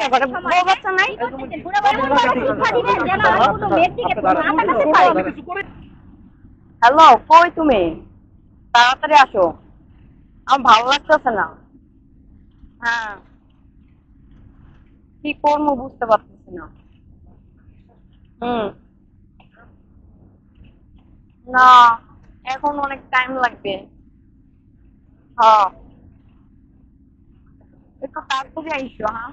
কে করে বউ বাচ্চা নাই? হ্যালো কই তুমি? তাড়াতাড়ি আসো। আমার ভালো লাগতেছে না। হ্যাঁ। কি করব বুঝতে পারতেছি না। হুম। না এখন অনেক টাইম লাগবে। হ্যাঁ। একটু তাড়াতাড়ি আইসো হ্যাঁ।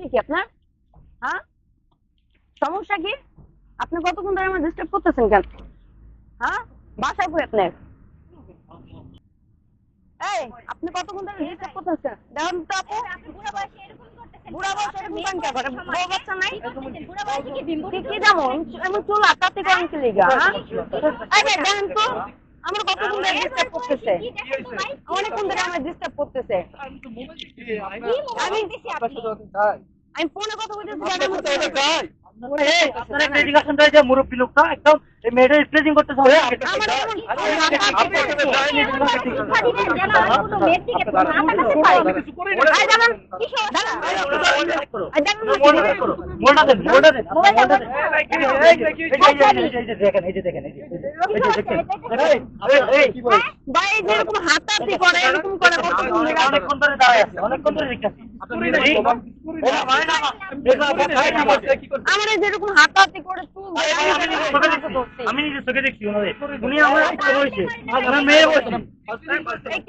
সমস্যা কি আপনার? হ্যাঁ? সমস্যা কি? আপনি কতক্ষণ ধরে আমার ডিস্টার্ব করতেছেন কেন? হ্যাঁ? বাসায় কই আপনার এই আপনি কতক্ষণ ধরে ডিস্টার্ব করতেছেন? দেখুন তো আপু। বুড়া বয়সে এরকম কেন কে করে বউ বাচ্চা নাই? কি কি যেমন এমন চুল আটাতে করেন কি লিগা হ্যাঁ? এই ভাই দেখেন তো। আমার কতক্ষণ ধরে ডিস্টার্ব করতেছে? অনেকক্ষণ ধরে আমার ডিস্টার্ব করতেছে। আমি আমি ফোনে কথা বলতেছি। আপনার একটা এডুকেশন রয়েছে মুরব্বী লোকটা একদম এই মেয়েটা স্ট্রেচিং করতেছে হয়ে আগে আমার এমন এই দাঁড়ান, কিশোর, দাঁড়ান। এই দাঁড়ান, মোড়টা করো, মোড়টা দেন, মোড়টা দেন, আপনার মোড়টা দেন। এই যে, এই যে, এই যে, এই যে, এই যে, এই যে, দেখেন, এই যে দেখেন, এই যে, এই যে, এই যে দেখেন। এই, এই, এই, হ্যাঁ? ভাই এই যে এরকম হাতাহাতি করে এরকম করে অনেকক্ষণ ধরে দাঁড়ায় আছে, অনেকক্ষণ ধরে দেখতেছি। হয় হয়। আমার এই যে এরকম হাতাহাতি করে আমি নিজে চোখে দেখছি, ওনাদের। উনি আমার রয়েছে, আমার মেয়ে বলছে। এই